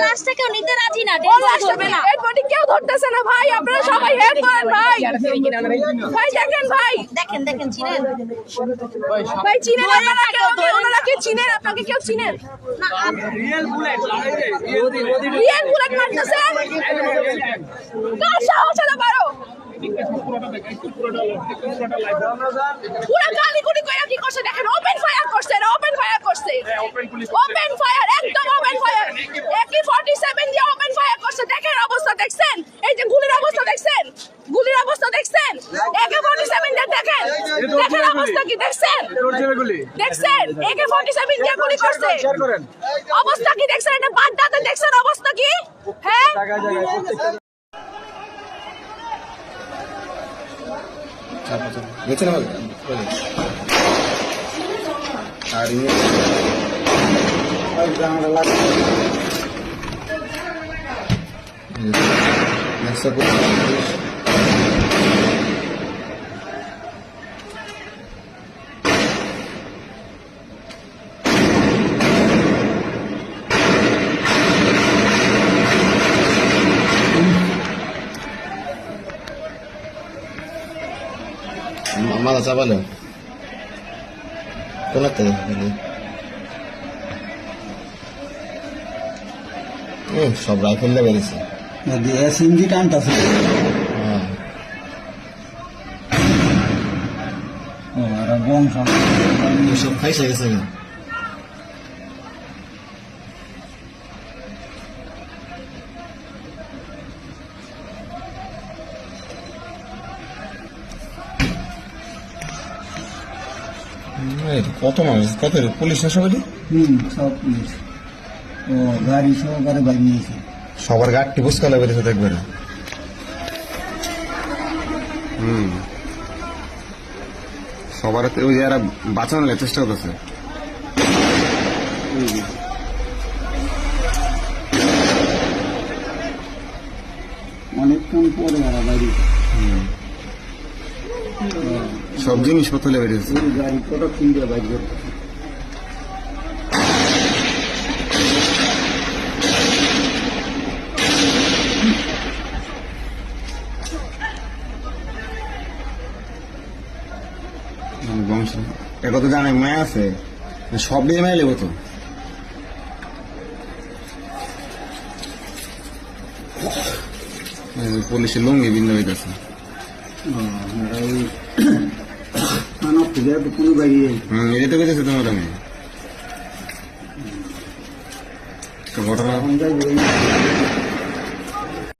লাশটা কেউ নিতে রাজি না ও লাশ না। ডেড বডি কেউ ধরতেছে না ভাই। আপনারা সবাই হেল্প করেন ভাই। ভাই দেখেন ভাই। দেখেন দেখেন চিনেন? ভাই চিনেন আপনারা কেউ কেউ ওনারা কি চিনেন? আপনাকে কেউ চিনেন না আপ- রিয়েল বুলেট মারতেছে? কার সাহস হলো বারো পুরো গালি গুলি কইরা কি করছে? দেখেন ওপেন ফায়ার করছে ওপেন ফায়ার করছে। ওপেন ফায়ার একদম ওপেন ফায়ার একই 47 দিয়ে ওপেন ফায়ার করছে দেখেন অবস্থা দেখছেন এই যে গুলির অবস্থা দেখছেন গুলির অবস্থা দেখছেন একে 47 দিয়ে দেখেন অবস্থা কি দেখছেন? দেখছেন? একে 47 দিয়ে গুলি করছে। অবস্থা কি দেখছেন? এটা বাড্ডাতে দেখছেন অবস্থা কি? হ্যাঁ? গেছে না আর মাথা চাপালে কোন একটা সব রাইফেল দিয়ে বেরিয়েছে এসএমজি টানতাছে হ্যাঁ। ও আর বম সব খাইছে গেছে কত মানুষ কত পুলিশ না সবাই হুম সব পুলিশ। ও গাড়ি সহকারে বাইক নিয়েছে। সবার গাড়টি বুঝকালে বেরিয়েছে দেখবে না। হুম। সবার হাতে ওই যারা বাঁচানোর চেষ্টা করতেছে। অনেকক্ষণ পরে এরা বাইরে সব জিনিসপত্র বাইক ধরতে বংশ। এটা তো জানে মায়া আছে? সব দিয়ে মায়া লেবো তো। পুলিশের লুঙ্গি ভিন্ন হইতেছে। ওই মানব থেকে তো কোনো বাইরে হম এটা তো গেছে তোমার আমি ঘটনা এখন যাই